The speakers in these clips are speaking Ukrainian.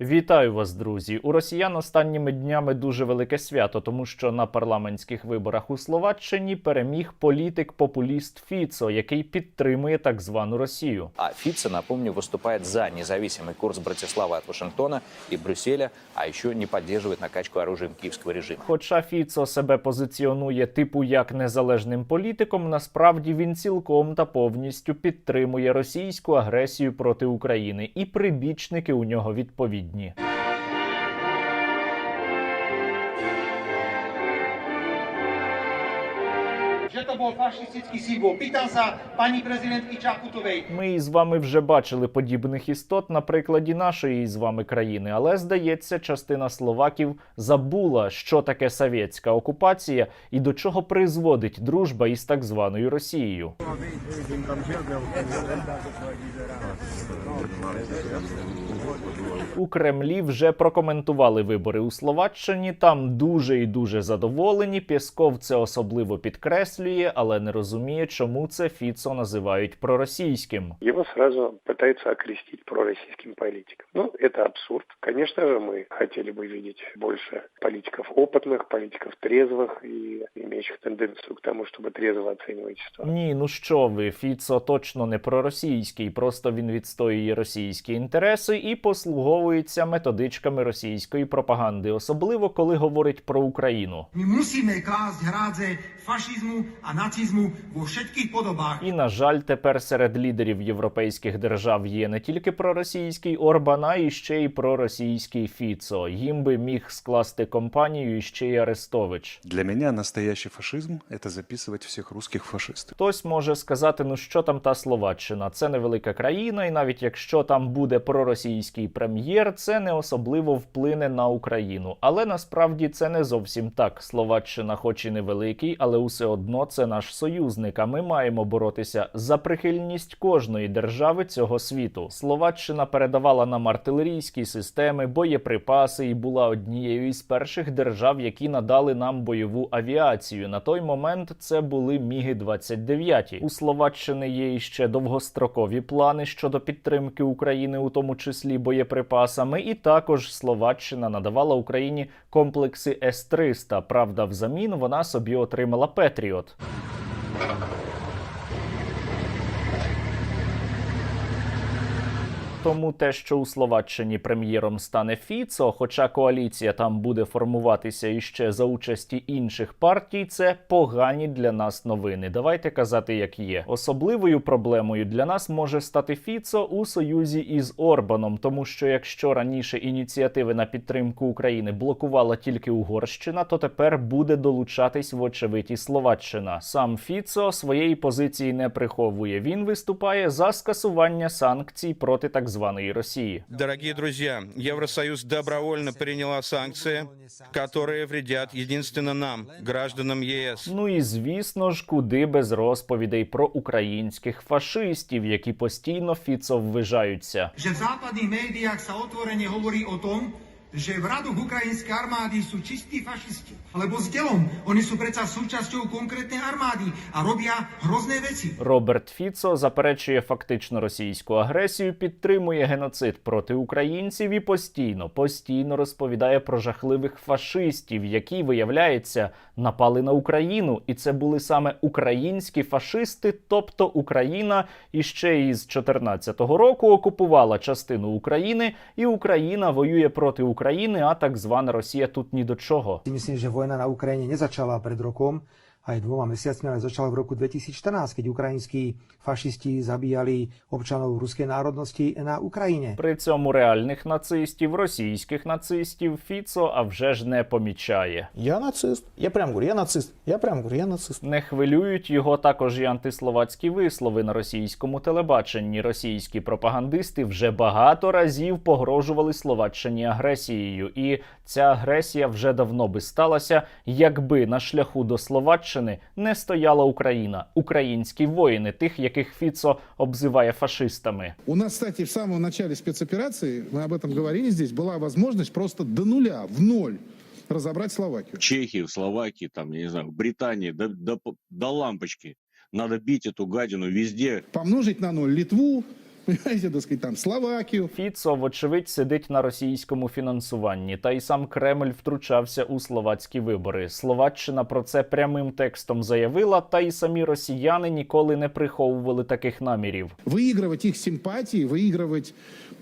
Вітаю вас, друзі! У росіян останніми днями дуже велике свято, тому що на парламентських виборах у Словаччині переміг політик-популіст Фіцо, який підтримує так звану Росію. А Фице, напомню, выступает за независимый курс Братиславы от Вашингтона и Брюсселя, а еще не поддерживает накачку оружием киевского режима. Хоча Фіцо себе позиціонує типу як незалежним політиком, насправді він цілком та повністю підтримує російську агресію проти України, і прибічники у нього відповідні. Čaputovej. Ми із вами вже бачили подібних істот на прикладі нашої з вами країни, але здається, частина словаків забула, що таке совєтська окупація і до чого призводить дружба із так званою Росією. У Кремлі вже прокоментували вибори у Словаччині. Там дуже і дуже задоволені. Пєсков це особливо підкреслює, але не розуміє, чому це Фіцо називають проросійським. Его сразу пытаются окрестить пророссийским политиком. Ну, это абсурд. Конечно же, мы хотели бы видеть больше политиков опытных, политиков трезвых и имеющих тенденцию к тому, чтобы трезво оценивать ситуацию. Ні, ну що ви, Фіцо точно не проросійський, просто він відстоює російські інтереси і послуговується методичками російської пропаганди, особливо коли говорить про Україну. Musíme klásť hrádze fašizmu a nacizmu vo všetkých podobách. І на жаль, тепер серед лідерів європейських держав є не тільки проросійський Орбан, а і ще й проросійський Фіцо. Їм би міг скласти компанію і ще й Арестович. Для меня настоящий фашизм – это записывать всех русских фашистов. Хтось може сказати, ну що там та Словаччина? Це невелика країна, і навіть якщо там буде проросійський прем'єр, це не особливо вплине на Україну. Але насправді це не зовсім так. Словаччина, хоч і невеликий, але усе одно це наш союзник. А ми маємо боротися за прихильність кожної держави цього світу. Словаччина передавала нам артилерійські системи, боєприпаси і була однією із перших держав, які надали нам бойову авіацію. На той момент це були Міги 29 У Словаччини є іще довгострокові плани щодо підтримки України, у тому числі боєприпасами. І також Словаччина надавала Україні комплекси С-300. Правда, взамін вона собі отримала Петріот. Тому те, що у Словаччині прем'єром стане Фіцо, хоча коаліція там буде формуватися іще за участі інших партій, це погані для нас новини. Давайте казати, як є. Особливою проблемою для нас може стати Фіцо у союзі із Орбаном, тому що якщо раніше ініціативи на підтримку України блокувала тільки Угорщина, то тепер буде долучатись вочевидь і Словаччина. Сам Фіцо своєї позиції не приховує. Він виступає за скасування санкцій проти так званої Росії. Дорогие друзья, Евросоюз добровольно приняла санкции, которые вредят единственно нам, гражданам ЕС. Ну і звісно ж, куди без розповідей про українських фашистів, які постійно Фіцо медіа Že говорять о médiách že v radoch ukrajinskej armády sú čistí fašisti. Alebo s delom. Oni sú predsa súčasťou konkrétnej armády a robia hrozné veci. Роберт Фіцо заперечує фактично російську агресію, підтримує геноцид проти українців і постійно, постійно розповідає про жахливих фашистів, які, виявляється, напали на Україну. І це були саме українські фашисти, тобто Україна іще із 14-го року окупувала частину України, і Україна воює проти України, а так звана Росія тут ні до чого. Si myslím, že vojna na Ukrajine nezačala pred rokom, aj dvoma mesiacmi, ale začala v roku 2014, keď ukrajinskí fašisti zabíjali občanov ruskej národnosti na Ukrajine. При цьому реальних нацистів, російських нацистів Фіцо а вже ж не помічає. Я нацист. Я прям говорю, я нацист. Я прям говорю, я нацист. Не хвилюють його також і антисловацькі вислови на російському телебаченні. Російські пропагандисти вже багато разів погрожували Словаччині агресією, і ця агресія вже давно би сталася, якби на шляху до Словаччини не стояла Україна, українські воїни, тих, яких Фіцо обзиває фашистами. У нас, кстати, в самом начале спецоперации, мы об этом говорили здесь, была возможность просто до нуля, в ноль разобрать Словакию. в Чехии, в Словакии, там, я не знаю, в Британии, до, до, до лампочки. Надо бить эту гадину везде. Помножить на ноль Литву, понимаете, так сказать, там, Словакию, Фіцо, вочевидь, сидить на російському фінансуванні, та й сам Кремль втручався у словацькі вибори. Словаччина про це прямим текстом заявила, та й самі росіяни ніколи не приховували таких намірів. выигрывать их симпатии, выигрывать,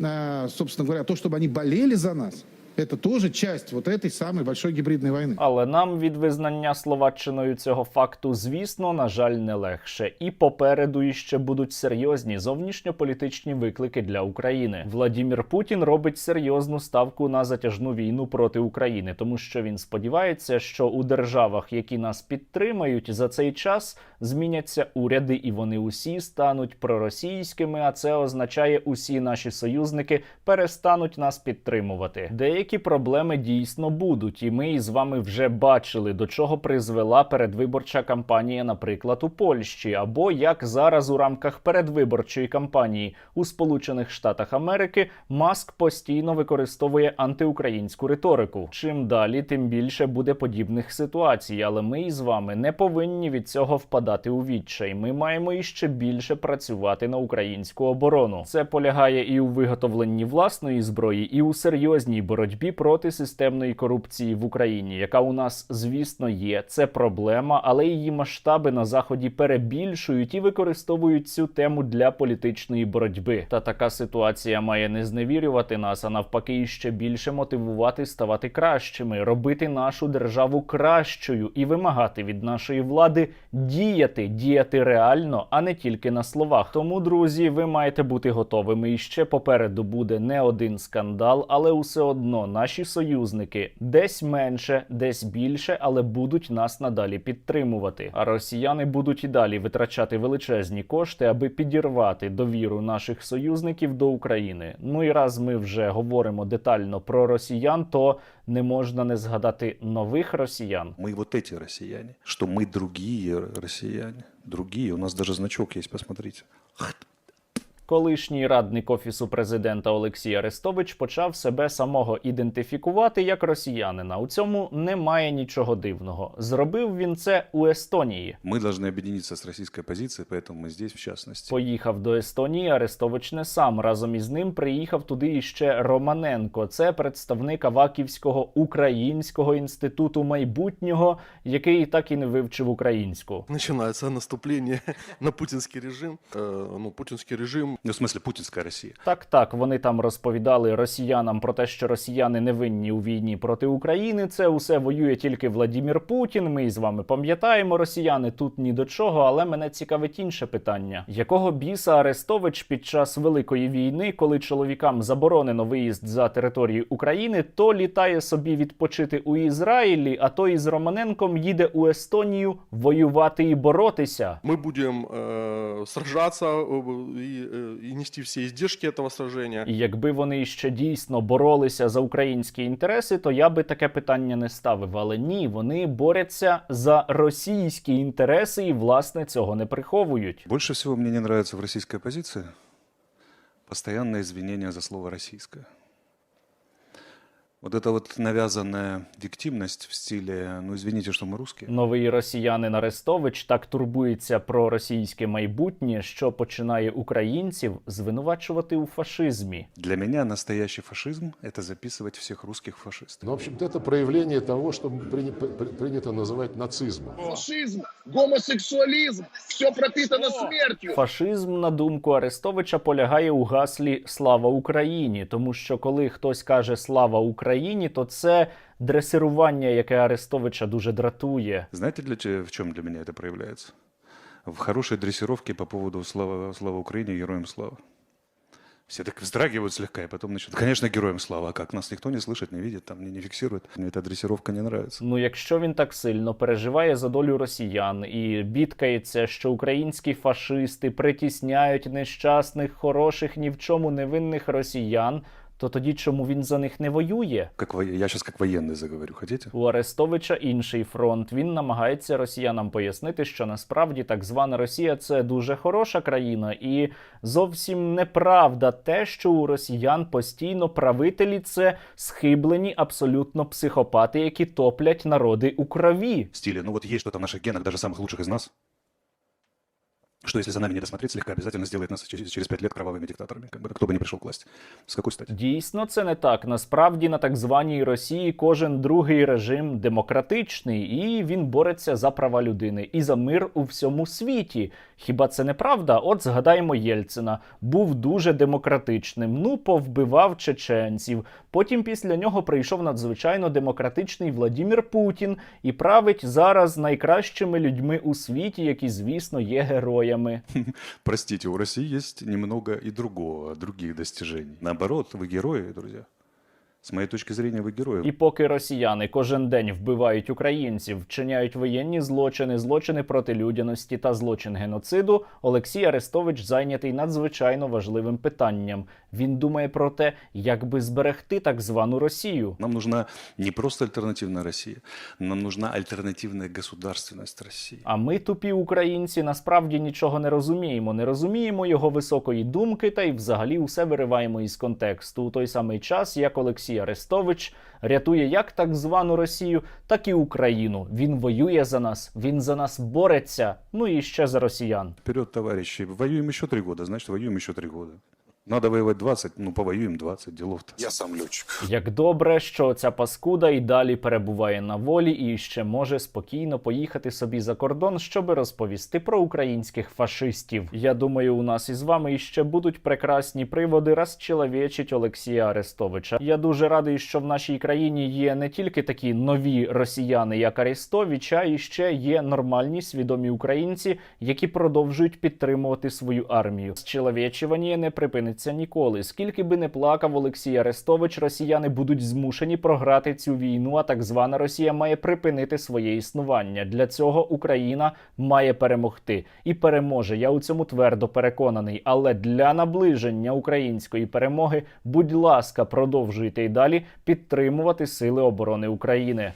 а, собственно говоря, то, чтобы они болели за нас, это тоже часть вот этой самой большой гибридной войны. Але нам від визнання Словаччиною цього факту, звісно, на жаль, не легше. І попереду іще будуть серйозні зовнішньополітичні виклики для України. Владімір Путін робить серйозну ставку на затяжну війну проти України, тому що він сподівається, що у державах, які нас підтримають, за цей час зміняться уряди, і вони усі стануть проросійськими. А це означає, усі наші союзники перестануть нас підтримувати. Деякі проблеми дійсно будуть, і ми із вами вже бачили, до чого призвела передвиборча кампанія, наприклад, у Польщі, або як зараз у рамках передвиборчої кампанії у Сполучених Штатах Америки Маск постійно використовує антиукраїнську риторику. Чим далі, тим більше буде подібних ситуацій. Але ми із вами не повинні від цього впадати у відчай. Ми маємо іще більше працювати на українську оборону. Це полягає і у виготовленні власної зброї, і у серйозній боротьбі проти системної корупції в Україні, яка у нас, звісно, є. Це проблема, але її масштаби на заході перебільшують і використовують цю тему для політичної боротьби. Та така ситуація має не зневірювати нас, а навпаки, ще більше мотивувати ставати кращими, робити нашу державу кращою і вимагати від нашої влади діяти, діяти реально, а не тільки на словах. Тому, друзі, ви маєте бути готовими. І ще попереду буде не один скандал, але усе одно наші союзники десь менше, десь більше, але будуть нас надалі підтримувати. А росіяни будуть і далі витрачати величезні кошти, аби підірвати довіру наших союзників до України. Ну і раз ми вже говоримо детально про росіян, то не можна не згадати нових росіян. Мы вот эти россияне, что мы другие россияне, другие. У нас даже значок есть, посмотрите. Колишній радник офісу президента Олексій Арестович почав себе самого ідентифікувати як росіянина. У цьому немає нічого дивного. Зробив він це у Естонії. Мы должны объединиться с российской позицией, поэтому мы здесь в частности. Поїхав до Естонії Арестович не сам. Разом із ним приїхав туди іще Романенко. Це представник Аваківського українського інституту майбутнього, який так і не вивчив українську. Начинается наступление на путинский режим. Э, ну, путинский режим Ну, в смысле, путинская Россия. Так, так, вони там розповідали росіянам про те, що росіяни не винні у війні проти України. Це усе воює тільки Владімір Путін. Ми із вами пам'ятаємо, росіяни тут ні до чого. Але мене цікавить інше питання: якого біса Арестович під час великої війни, коли чоловікам заборонено виїзд за територію України, то літає собі відпочити у Ізраїлі, а то із Романенком їде у Естонію воювати і боротися. мы будем э, сражаться э, и, и нести всі издержки цього сраження. І якби вони ще дійсно боролися за українські інтереси, то я би таке питання не ставив. Але ні, вони борються за російські інтереси і власне цього не приховують. Больше всього мені не подобається в російській позиції постоянне звільнення за слово «российское». Вот эта вот навязанная виктимность в стиле «ну извините, что мы русские». Новий росіянин Арестович так турбується про російське майбутнє, що починає українців звинувачувати у фашизмі. Для меня настоящий фашизм – это записывать всех русских фашистов. Ну, в общем-то, это проявление того, что приня- при- принято называть нацизмом. Фашизм, гомосексуализм, все пропитано смертью. Фашизм, на думку Арестовича, полягає у гаслі Слава Україні, тому що коли хтось каже Слава Україні, то це дресирування, яке Арестовича дуже дратує. Знаете, для, че- в чем для меня это проявляется? В хорошей дрессировке по поводу «Слава, слава Украине», «Героям слава». Все так вздрагивают слегка, и потом начнут, конечно, героям слава, а как? Нас никто не слышит, не видит, там не, не фиксирует. Мне эта дрессировка не нравится. Ну, якщо він так сильно переживає за долю росіян і бідкається, що українські фашисти притісняють нещасних, хороших, ні в чому невинних росіян, то тоді чому він за них не воює? Как во- Я сейчас как военный заговорю, хотите? У Арестовича інший фронт. Він намагається росіянам пояснити, що насправді так звана Росія це дуже хороша країна, і зовсім неправда те, що у росіян постійно правителі це схиблені абсолютно психопати, які топлять народи у крові. В стиле, ну вот есть что-то в наших генах, даже самых лучших из нас что если за нами не досмотреть слегка, обязательно сделает нас через, через пять лет кровавыми диктаторами, как бы, кто бы ни пришел к власти. С какой стати? Дійсно, це не так. Насправді на так званій Росії кожен другий режим демократичний, і він бореться за права людини і за мир у всьому світі. Хіба це не правда? От згадаємо Єльцина. Був дуже демократичним. Ну, повбивав чеченців. Потім після нього прийшов надзвичайно демократичний Владімір Путін і править зараз найкращими людьми у світі, які, звісно, є героями. Простите, у России есть немного и другого, других достижений. Наоборот, вы герои, друзья. З моєї точки зрення, ви герої. І поки росіяни кожен день вбивають українців, вчиняють воєнні злочини, злочини проти людяності та злочин геноциду, Олексій Арестович зайнятий надзвичайно важливим питанням. Він думає про те, як би зберегти так звану Росію. Нам нужна не просто альтернативная Россия, нам нужна альтернативная государственность России. А ми, тупі українці, насправді нічого не розуміємо. Не розуміємо його високої думки та й взагалі усе вириваємо із контексту у той самий час, як Олексій Арестович рятує як так звану Росію, так і Україну. Він воює за нас, він за нас бореться. Ну і ще за росіян. Вперед, товарищи, воюем еще три года, значит, воюем еще три года. Надо воевать 20, ну, повоюем 20, делов-то. Я сам летчик. Як добре, що ця паскуда і далі перебуває на волі і ще може спокійно поїхати собі за кордон, щоб розповісти про українських фашистів. Я думаю, у нас із вами іще будуть прекрасні приводи розчеловечить Олексія Арестовича. Я дуже радий, що в нашій країні є не тільки такі нові росіяни, як Арестович, а і ще є нормальні свідомі українці, які продовжують підтримувати свою армію. Зчеловечування не припиниться ніколи. Скільки би не плакав Олексій Арестович, росіяни будуть змушені програти цю війну. А так звана Росія має припинити своє існування. Для цього Україна має перемогти і переможе. Я у цьому твердо переконаний. Але для наближення української перемоги, будь ласка, продовжуйте й далі підтримувати сили оборони України.